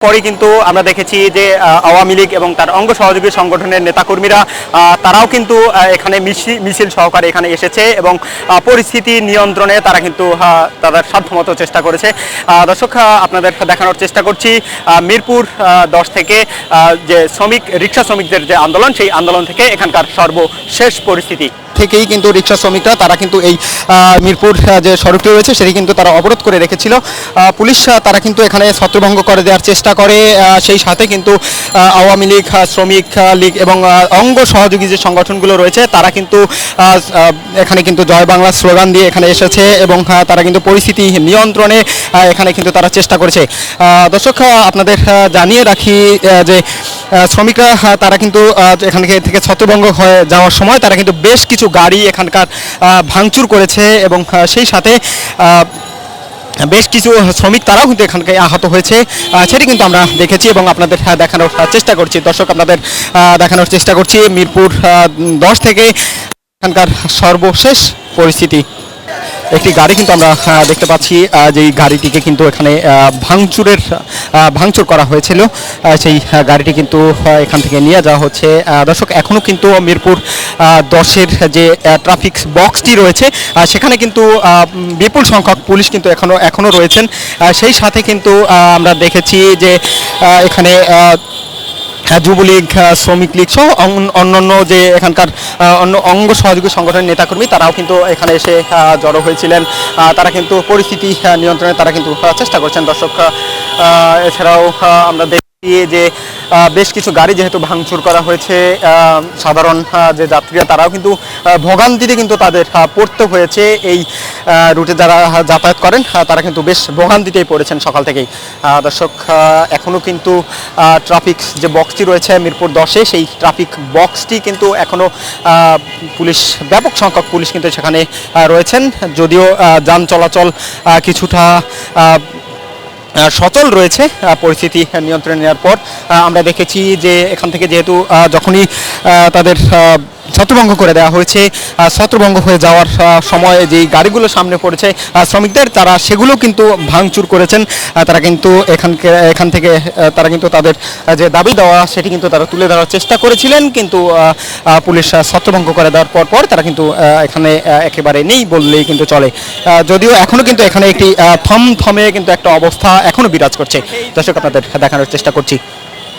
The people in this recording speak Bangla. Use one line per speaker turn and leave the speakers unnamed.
পরে কিন্তু আমরা দেখেছি যে আওয়ামী লীগ এবং তার অঙ্গ সহযোগী সংগঠনের নেতাকর্মীরা তারাও কিন্তু এখানে মিছি- মিছিল সহকারে এখানে এসেছে এবং পরিস্থিতি নিয়ন্ত্রণে তারা কিন্তু তাদের সাধ্যমতো চেষ্টা করেছে। দর্শক আপনাদের দেখানোর চেষ্টা করছি মিরপুর দশ থেকে যে শ্রমিক রিক্সা শ্রমিকদের যে আন্দোলন, সেই আন্দোলন থেকে এখানকার সর্বশেষ পরিস্থিতি। থেকেই কিন্তু রিক্সা শ্রমিকরা, তারা কিন্তু এই মিরপুর যে সড়কটি রয়েছে সেটি কিন্তু তারা অবরোধ করে রেখেছিল। পুলিশ তারা কিন্তু এখানে ছত্রভঙ্গ করে দেওয়ার চেষ্টা করে। সেই সাথে কিন্তু আওয়ামী লীগ শ্রমিক লীগ এবং অঙ্গ সহযোগী যে সংগঠনগুলো রয়েছে, তারা কিন্তু এখানে কিন্তু জয় বাংলা স্লোগান দিয়ে এখানে এসেছে এবং তারা কিন্তু পরিস্থিতি নিয়ন্ত্রণে এখানে কিন্তু তারা চেষ্টা করেছে। দর্শক আপনাদের জানিয়ে রাখি যে শ্রমিকরা তারা কিন্তু এখান থেকে ছত্রভঙ্গ হয়ে যাওয়ার সময় তারা কিন্তু বেশ কিছু গাড়ি এখানকার ভাঙচুর করেছে এবং সেই সাথে বেশ কিছু শ্রমিক তারাও কিন্তু এখানকে আহত হয়েছে। সেটি কিন্তু আমরা দেখেছি এবং আপনাদের দেখানোর চেষ্টা করছি। দর্শক, আপনাদের দেখানোর চেষ্টা করছি মিরপুর দশ থেকে এখানকার সর্বশেষ পরিস্থিতি। একটি গাড়ি কিন্তু আমরা দেখতে পাচ্ছি যেই গাড়িটিকে কিন্তু এখানে ভাঙচুরের ভাঙচুর করা হয়েছিল। সেই গাড়িটি কিন্তু এখান থেকে নিয়ে যাওয়া হচ্ছে। দর্শক এখনও কিন্তু মিরপুর দশের যে ট্রাফিক বক্সটি রয়েছে সেখানে কিন্তু বিপুল সংখ্যক পুলিশ কিন্তু এখনও এখনও রয়েছেন। সেই সাথে কিন্তু আমরা দেখেছি যে এখানে যুবলীগ শ্রমিক লীগ সহ অন- অন্যান্য যে এখানকার অন্য অঙ্গ সহযোগী সংগঠনের নেতাকর্মী, তারাও কিন্তু এখানে এসে জড়ো হয়েছিলেন। তারা কিন্তু পরিস্থিতি নিয়ন্ত্রণে তারা কিন্তু চেষ্টা করছেন। দর্শক এছাড়াও আমরা দেখি যে বেশ কিছু গাড়ি যেহেতু ভাঙচুর করা হয়েছে সাধারণ যে যাত্রীরা তারাও কিন্তু ভোগান্তিতে কিন্তু তাদের পড়তে হয়েছে। এই রুটে যারা যাতায়াত করেন তারা কিন্তু বেশ ভোগান্তিতেই পড়েছেন সকাল থেকেই। দর্শক এখনও কিন্তু ট্রাফিক যে বক্সটি রয়েছে, মিরপুর দশে, সেই ট্রাফিক বক্সটি কিন্তু এখনও পুলিশ, ব্যাপক সংখ্যক পুলিশ কিন্তু সেখানে রয়েছেন। যদিও যান চলাচল কিছুটা সচল রয়েছে পরিস্থিতি নিয়ন্ত্রণে নেওয়ার পর আমরা দেখেছি যে এখান থেকে যেহেতু যখনই তাদের ছত্রভঙ্গ করে দেওয়া হয়েছে। ছত্রভঙ্গ হয়ে যাওয়ার সময় যেই গাড়িগুলো সামনে পড়েছে শ্রমিকদের, তারা সেগুলো কিন্তু ভাঙচুর করেছেন। তারা কিন্তু এখানকে, এখান থেকে তারা কিন্তু তাদের যে দাবি দেওয়া, সেটি কিন্তু তারা তুলে ধরার চেষ্টা করেছিলেন। কিন্তু পুলিশ ছত্রভঙ্গ করে দেওয়ার পর পর তারা কিন্তু এখানে একেবারে নেই বললেই কিন্তু চলে। যদিও এখনও কিন্তু এখানে একটি থম থমে কিন্তু একটা অবস্থা এখনও বিরাজ করছে। দর্শক, আপনাদের দেখানোর চেষ্টা করছি।